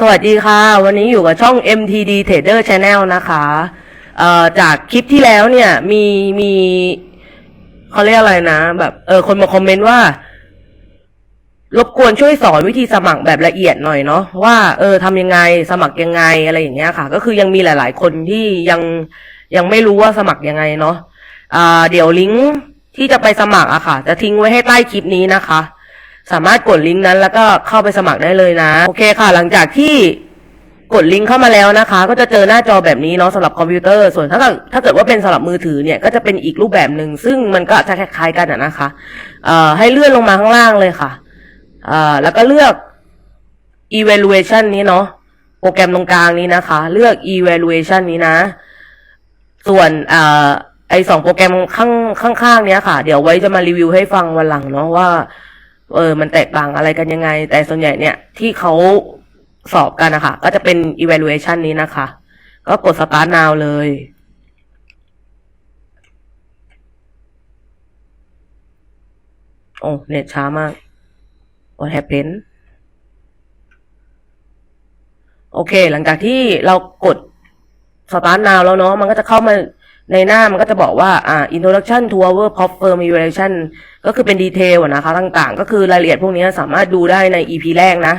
สวัสดีค่ะ วันนี้อยู่กับช่อง MTD Trader Channel นะคะจากคลิปที่แล้วเนี่ยมีมีเขาเรียกอะไรนะ แบบเออคนมาคอมเมนต์ว่า รบกวนช่วยสอนวิธีสมัครแบบละเอียดหน่อยเนาะว่าเออทำยังไงสมัครยังไงอะไรอย่างเงี้ยค่ะ ก็คือยังมีหลาย ๆ คนที่ยังยังไม่รู้ว่าสมัครยังไงเนาะอ่าเดี๋ยวลิงก์ที่จะไปสมัครอะค่ะ จะทิ้งไว้ให้ใต้คลิปนี้นะคะ สามารถกดลิงก์นั้นแล้วก็เข้าไปสมัครได้เลยนะ โอเคค่ะ หลังจากที่กดลิงก์เข้ามาแล้วนะคะ ก็จะเจอหน้าจอแบบนี้เนาะสำหรับคอมพิวเตอร์ส่วนถ้าเกิดถ้าเกิดว่าเป็นสำหรับมือถือเนี่ยก็จะเป็นอีกรูปแบบหนึ่งซึ่งมันก็จะคล้ายๆกันนะคะเอ่อให้เลื่อนลงมาข้างล่างเลยค่ะเอ่อแล้วก็เลือก evaluation นี้เนาะโปรแกรมตรงกลางนี้นะคะ เลือก evaluation นี้นะ ส่วนเอ่อไอสองโปรแกรมข้างข้างๆเนี้ยค่ะ เดี๋ยวไว้จะมารีวิวให้ฟังวันหลังเนาะว่า เออ มันแตกต่างอะไรกันยังไง แต่ส่วนใหญ่เนี่ย ที่เขาสอบกันนะคะ ก็จะเป็น evaluation นี้นะคะ ก็กด start now เลย โอ้ เน็ตช้ามาก what happened โอเค หลังจากที่เรากด start now แล้วเนาะ มันก็จะเข้ามาในหน้ามันก็จะบอกว่า อ่า introduction to our pop firm evaluation ก็คือเป็นดีเทลอะนะคะต่างๆ ก็คือรายละเอียดพวกนี้สามารถดูได้ใน EP แรกนะ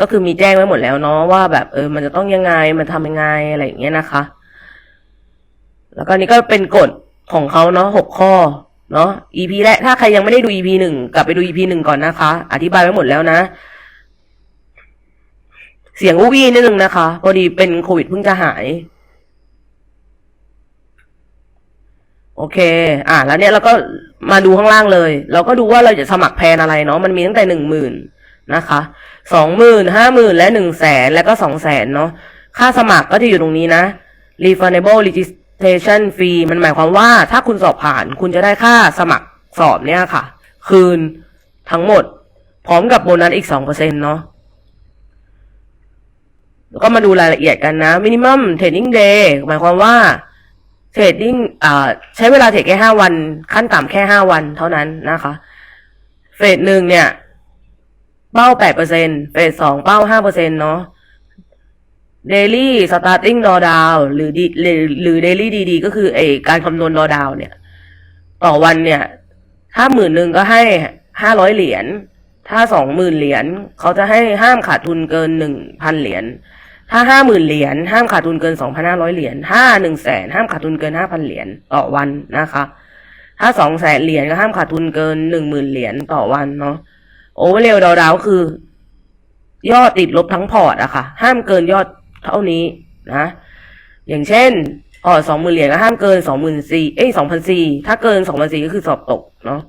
ก็คือมีแจ้งไว้หมดแล้วเนาะว่าแบบเออมันจะต้องยังไงมันทำยังไงอะไรอย่างเงี้ยนะคะ แล้วก็นี่ก็เป็นกฎของเขาเนาะหกข้อเนาะ EP แรกถ้าใครยังไม่ได้ดู EP หนึ่งกลับไปดู EP หนึ่งก่อนนะคะ อธิบายไว้หมดแล้วนะ เสียงอู้วี่นิดนึงนะคะ พอดีเป็นโควิดเพิ่งจะหาย โอเค อะแล้วเนี่ยเราก็มาดูข้างล่างเลย เราก็ดูว่าเราจะสมัครแพลนอะไรเนาะ มันมีตั้งแต่หนึ่งหมื่นนะคะสองหมื่นห้าหมื่นและหนึ่งแสนแล้วก็สองแสนเนาะ ค่าสมัครก็จะอยู่ตรงนี้นะ refundable registration fee มันหมายความว่าถ้าคุณสอบผ่าน คุณจะได้ค่าสมัครสอบเนี่ยค่ะ คืนทั้งหมด พร้อมกับโบนัสอีกสองเปอร์เซ็นเนาะแล้วก็มาดูรายละเอียดกันนะ minimum trading day หมายความว่า เทรดดิ้งใช้เวลาเทรดแค่ห้าวัน ขั้นต่ำแค่ห้าวันเท่านั้นนะคะเฟสหนึ่งเนี่ย เป้าแปดเปอร์เซ็นเฟสสองเป้าห้าเปอร์เซ็นเนาะ daily starting drawdown หรือดีหรือหรือ daily DD ก็คือไอการคำนวณ drawdown เนี่ย ต่อวันเนี่ย ถ้าหมื่นหนึ่งก็ให้ห้าร้อยเหรียญถ้าสองหมื่นเหรียญเขาจะให้ห้ามขาดทุนเกินหนึ่งพันเหรียญ ถ้าห้าหมื่นเหรียญห้ามขาดทุนเกินสองพันห้าร้อยเหรียญถ้าหนึ่งแสนห้ามขาดทุนเกินห้าพันเหรียญต่อวันนะคะ ถ้าสองแสนเหรียญก็ห้ามขาดทุนเกินหนึ่งหมื่นเหรียญต่อวันเนาะโอเวอร์เรลดาวคือยอดติดลบทั้งพอร์ตอะค่ะ ห้ามเกินยอดเท่านี้นะ อย่างเช่นพอสองหมื่นเหรียญก็ห้ามเกินสองหมื่นสี่เอ้ยสองพันสี่ถ้าเกินสองพันสี่ก็คือสอบตกเนาะ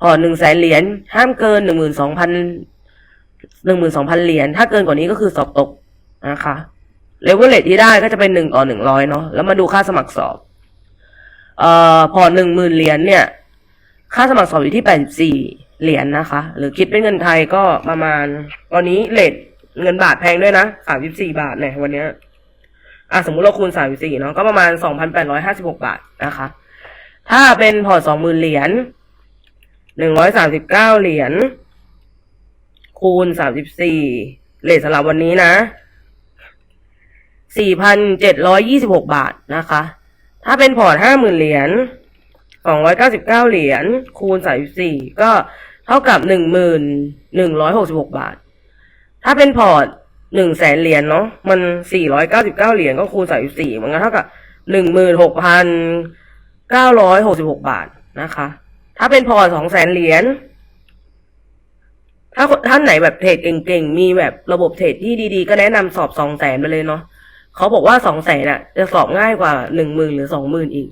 พอหนึ่งแสนเหรียญห้ามเกินหนึ่งหมื่นสองพันหนึ่งหมื่นสองพันเหรียญถ้าเกินกว่านี้ก็คือสอบตก นะคะเลเวลเลทที่ได้ก็จะเป็นหนึ่งต่อหนึ่งร้อยเนาะแล้วมาดูค่าสมัครสอบเอ่อพอหนึ่งหมื่นเหรียญเนี่ย ค่าสมัครสอบอยู่ที่แปดสิบสี่เหรียญนะคะ หรือคิดเป็นเงินไทยก็ประมาณ ตอนนี้เลทเงินบาทแพงด้วยนะสามสิบสี่บาทเนี่ยวันเนี้ยอะสมมุติเราคูณสามสิบสี่เนาะก็ประมาณสองพันแปดร้อยห้าสิบหกบาทนะคะ ถ้าเป็นพอร์ตสองหมื่นเหรียญหนึ่งร้อยสามสิบเก้าเหรียญคูณสามสิบสี่เลทสำหรับวันนี้นะ สี่พันเจ็ดร้อยยี่สิบหกบาทนะคะ ถ้าเป็นพอร์ตห้าหมื่นเหรียญสองร้อยเก้าสิบเก้าเหรียญคูณสามสิบสี่ก็เท่ากับหนึ่งหมื่นหนึ่งร้อยหกสิบหกบาท ถ้าเป็นพอร์ตหนึ่งแสนเหรียญเนาะมันสี่ร้อยเก้าสิบเก้าเหรียญก็คูณสามสิบสี่มันก็เท่ากับหนึ่งหมื่นหกพันเก้าร้อยหกสิบหกบาทนะคะ ถ้าเป็นพอร์ตสองแสนเหรียญถ้าท่านไหนแบบเทรดเก่งๆ มีแบบระบบเทรดที่ดีๆ ก็แนะนำสอบสองแสนไปเลยเนาะ เขาบอกว่าสองแสนอะ จะสอบง่ายกว่าหนึ่งหมื่นหรือสองหมื่นอีก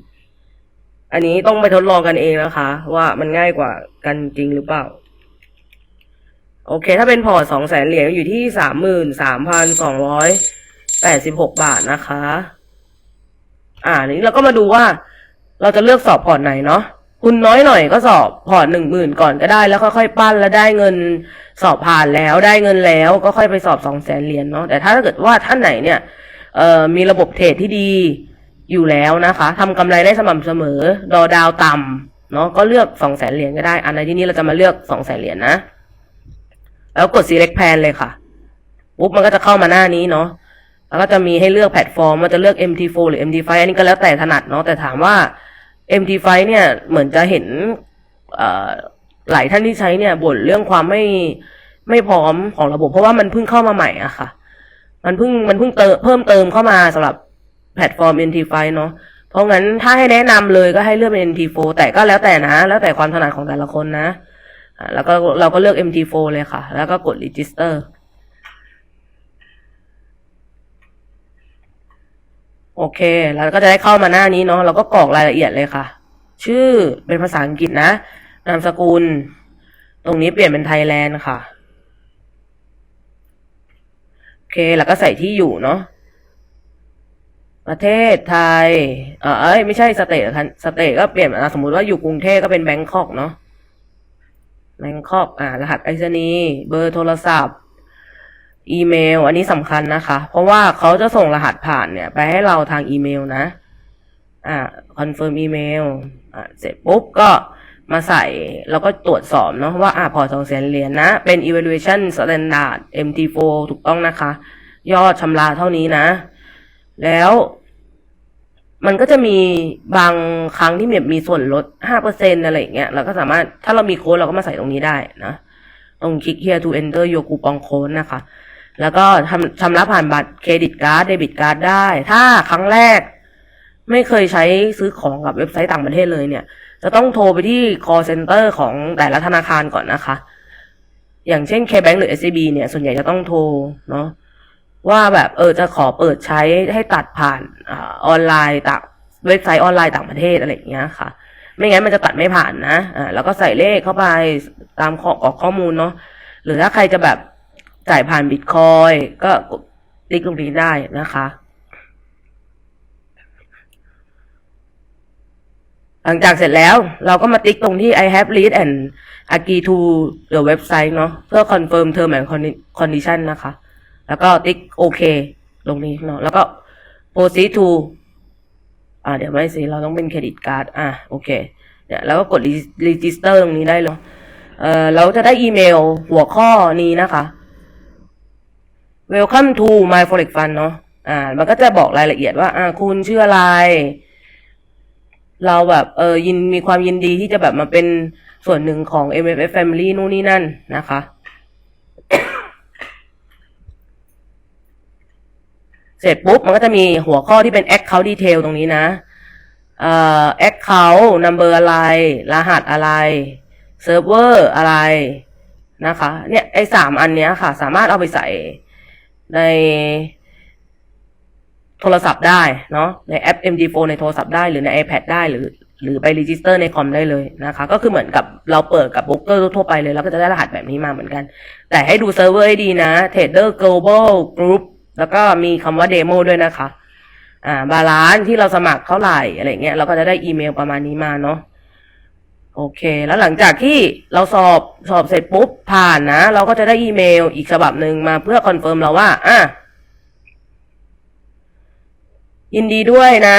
อันนี้ต้องไปทดลองกันเองนะคะ ว่ามันง่ายกว่ากันจริงหรือเปล่า โอเค ถ้าเป็นพอร์ตสองแสนเหรียญอยู่ที่สามหมื่นสามพันสองร้อยแปดสิบหกบาทนะคะ อ่านี้เราก็มาดูว่า เราจะเลือกสอบพอร์ตไหนเนาะคุณน้อยหน่อยก็สอบพอร์ตหนึ่งหมื่นก่อนก็ได้แล้วค่อยๆปั้นแล้วได้เงินสอบผ่านแล้วได้เงินแล้วก็ค่อยไปสอบสองแสนเหรียญเนาะแต่ถ้าเกิดว่าท่านไหนเนี่ย เอ่อมีระบบเทรดที่ดีอยู่แล้วนะคะทำกำไรได้สม่ำเสมอ ดอดาวต่ำเนาะก็เลือกสองแสนเหรียญก็ได้ อันในที่นี้เราจะมาเลือกสองแสนเหรียญนะ แล้วกด select plan เลยค่ะปุ๊บมันก็จะเข้ามาหน้านี้เนาะแล้วก็จะมีให้เลือกแพลตฟอร์มว่าจะเลือก MT4 หรือ MT5 อันนี้ก็แล้วแต่ถนัดเนาะแต่ถามว่า MT5 เนี่ยเหมือนจะเห็นหลายท่านที่ใช้เนี่ยบ่นเรื่องความไม่ไม่พร้อมของระบบเพราะว่ามันเพิ่งเข้ามาใหม่อะค่ะ มันเพิ่งมันเพิ่งเติมเพิ่มเติมเข้ามาสำหรับแพลตฟอร์ม NT5 เนาะเพราะงั้นถ้าให้แนะนำเลยก็ให้เลือกเป็น NT4 แต่ก็แล้วแต่นะ แล้วแต่ความถนัดของแต่ละคนนะแล้วก็เราก็เลือก MT4 เลยค่ะ แล้วก็กด register โอเค แล้วก็จะได้เข้ามาหน้านี้เนาะเราก็กรอกรายละเอียดเลยค่ะ ชื่อเป็นภาษาอังกฤษนะ นามสกุล ตรงนี้เปลี่ยนเป็นไทยแลนด์ค่ะ เค แล้วก็ใส่ที่อยู่เนาะ ประเทศไทย เออเอ้ยไม่ใช่สเตทค่ะสเตทก็เปลี่ยนอะสมมุติว่าอยู่กรุงเทพก็เป็นแบงคอกเนาะ แบงคอก อ่า รหัสไปรษณีย์ เบอร์โทรศัพท์ อีเมล อันนี้สำคัญนะคะ เพราะว่าเขาจะส่งรหัสผ่านเนี่ย ไปให้เราทางอีเมลนะ อ่า คอนเฟิร์มอีเมล อ่าเสร็จปุ๊บก็ มาใส่แล้วก็ตรวจสอบเนาะว่าอ่าพอสองแสนเหรียญนะ เป็น evaluation standard MT4 ถูกต้องนะคะ ยอดชำระเท่านี้นะ แล้วมันก็จะมีบางครั้งที่แบบมีส่วนลดห้าเปอร์เซ็นอะไรอย่างเงี้ยเราก็สามารถถ้าเรามีโค้ดเราก็มาใส่ตรงนี้ได้นะตรงคลิก here to enter your coupon code นะคะ แล้วก็ทำชำระผ่านบัตรเครดิตการ์ดเดบิตการ์ดได้ ถ้าครั้งแรก ไม่เคยใช้ซื้อของกับเว็บไซต์ต่างประเทศเลยเนี่ย จะต้องโทรไปที่ call center ของแต่ละธนาคารก่อนนะคะ อย่างเช่น KBank หรือ SCB เนี่ย ส่วนใหญ่จะต้องโทรเนาะว่าแบบเออจะขอเปิดใช้ให้ตัดผ่านอออนไลน์ต่างเว็บไซต์ออนไลน์ต่างประเทศอะไรอย่างเงี้ยค่ะ ไม่งั้นมันจะตัดไม่ผ่านนะอ่าแล้วก็ใส่เลขเข้าไปตามข้อกรอกข้อมูลเนาะหรือถ้าใครจะแบบจ่ายผ่านบิตคอยก็ติ๊กตรงนี้ได้นะคะ หลังจากเสร็จแล้วเราก็มาติ๊กตรงที่ I have read and agree to the website เนาะเพื่อ confirm term and condition นะคะ แล้วก็ติ๊กโอเคตรงนี้เนาะแล้วก็ proceed to อ่าเดี๋ยวไม่สิ เราต้องเป็นเครดิตการ์ดอะโอเคเนี่ยแล้วก็กด register ตรงนี้ได้เลยเอ่อเราจะได้อีเมลหัวข้อนี้นะคะ welcome to my forex fund เนาะอ่า มันก็จะบอกรายละเอียดว่า อ่า คุณชื่ออะไร เราแบบเออยินมีความยินดีที่จะแบบมาเป็นส่วนหนึ่งของ MFF Family นู่นนี่นั่นนะคะ เสร็จปุ๊บมันก็จะมีหัวข้อที่เป็น account detail ตรงนี้นะเอ่อ account number อะไร รหัสอะไร server อะไรนะคะ เนี่ยไอ้สามอันเนี้ยค่ะ สามารถเอาไปใส่ใน โทรศัพท์ได้เนาะในแอป MD4 ในโทรศัพท์ได้หรือใน iPad ได้หรือ หรือไปรีจิสเตอร์ในคอมได้เลยนะคะ ก็คือเหมือนกับเราเปิดกับโบรกเกอร์ทั่วไปเลยแล้วก็จะได้รหัสแบบนี้มาเหมือนกัน แต่ให้ดูเซิร์ฟเวอร์ให้ดีนะ Trader Global Group แล้วก็มีคำว่าเดโมด้วยนะคะ อ่าบาลานที่เราสมัครเท่าไหร่อะไรเงี้ยเราก็จะได้อีเมลประมาณนี้มาเนาะโอเค แล้วหลังจากที่เราสอบสอบเสร็จปุ๊บผ่านนะ เราก็จะได้อีเมลอีกฉบับหนึ่งมาเพื่อคอนเฟิร์มเราว่าอะ ยินดีด้วยนะ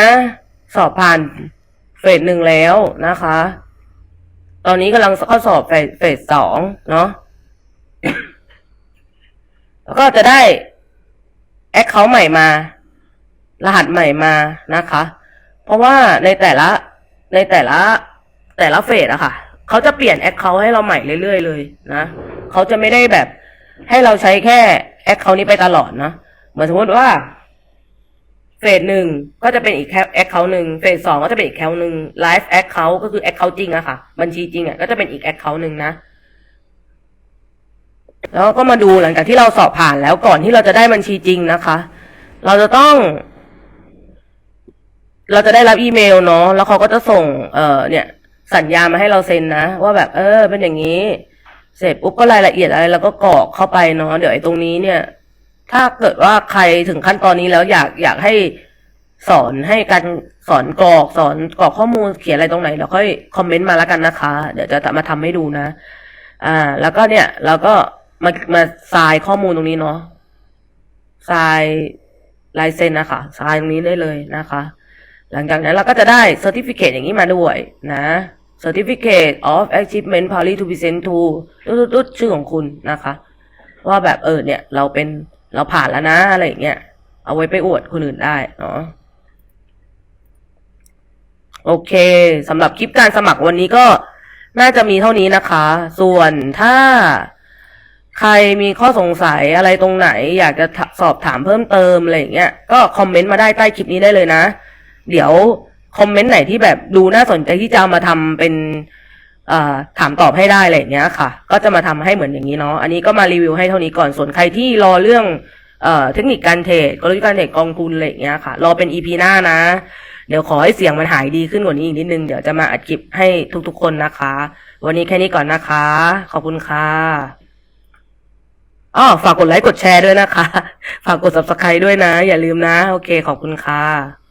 สอบผ่านเฟสหนึ่งแล้วนะคะ ตอนนี้กำลังเข้าสอบเฟสสองเนาะแล้วก็จะได้แอคเคาท์ใหม่มา รหัสใหม่มานะคะ เพราะว่าในแต่ละในแต่ละแต่ละเฟสอะค่ะเขาจะเปลี่ยนแอคเคาท์ให้เราใหม่เรื่อยๆเลยนะเขาจะไม่ได้แบบให้เราใช้แค่แอคเคาท์นี้ไปตลอดนะเหมือนสมมติว่า เฟสหนึ่งก็จะเป็นอีกแอคเคาท์หนึ่งเฟสสองก็จะเป็นอีกแอคาท์หนึ่งไลฟ์แอคเคาท์ก็คือแอคเคาท์จริงอะค่ะ บัญชีจริงอะก็จะเป็นอีกแอคเคาท์หนึ่งนะ แล้วก็มาดูหลังจากที่เราสอบผ่านแล้วก่อนที่เราจะได้บัญชีจริงนะคะ เราจะต้อง เราจะได้รับอีเมลเนาะแล้วเขาก็จะส่ง เอ่อ เนี่ย สัญญามาให้เราเซ็นนะ ว่าแบบ เออ เป็นอย่างนี้ เสร็จปุ๊บก็รายละเอียดอะไรเราก็กรอกเข้าไปเนาะเดี๋ยวไอ้ตรงนี้เนี่ย ถ้าเกิดว่าใครถึงขั้นตอนนี้แล้วอยากอยากให้สอนให้การสอนกรอกสอนกรอกข้อมูลเขียนอะไรตรงไหนเดี๋ยวค่อยคอมเมนต์มาแล้วกันนะคะ เดี๋ยวจะมาทำให้ดูนะ อ่า แล้วก็เนี่ยเราก็มามาทรายข้อมูลตรงนี้เนาะทรายลายเซ็นนะคะทรายตรงนี้ได้เลยนะคะ หลังจากนั้นเราก็จะได้ certificate อย่างนี้มาด้วยนะ certificate of achievement party to present to ตุ๊ดๆๆชื่อของคุณนะคะ ว่าแบบเออเนี่ย เราเป็น เราผ่านแล้วนะอะไรอย่างเงี้ย เอาไว้ไปอวดคนอื่นได้เนาะโอเคสำหรับคลิปการสมัครวันนี้ก็น่าจะมีเท่านี้นะคะ ส่วนถ้าใครมีข้อสงสัยอะไรตรงไหน อยากจะสอบถามเพิ่มเติมอะไรอย่างเงี้ยก็คอมเมนต์มาได้ใต้คลิปนี้ได้เลยนะ เดี๋ยวคอมเมนต์ไหนที่แบบดูน่าสนใจที่จะมาทำเป็น ถามตอบให้ได้อะไรอย่างเงี้ยค่ะ ก็จะมาทำให้เหมือนอย่างนี้เนาะอันนี้ก็มารีวิวให้เท่านี้ก่อนส่วนใครที่รอเรื่องเอเทคนิคการเทรดกลยุทธ์การเทรดกองทุนอะไรอย่างเงี้ยค่ะ รอเป็นอีพีหน้านะ เดี๋ยวขอให้เสียงมันหายดีขึ้นกว่านี้อีกนิดนึง เดี๋ยวจะมาอัดคลิปให้ทุกๆคนนะคะ วันนี้แค่นี้ก่อนนะคะ ขอบคุณค่ะอ้อฝากกดไลค์กดแชร์ด้วยนะคะ ฝากกด subscribe ด้วยนะ อย่าลืมนะ โอเค ขอบคุณค่ะ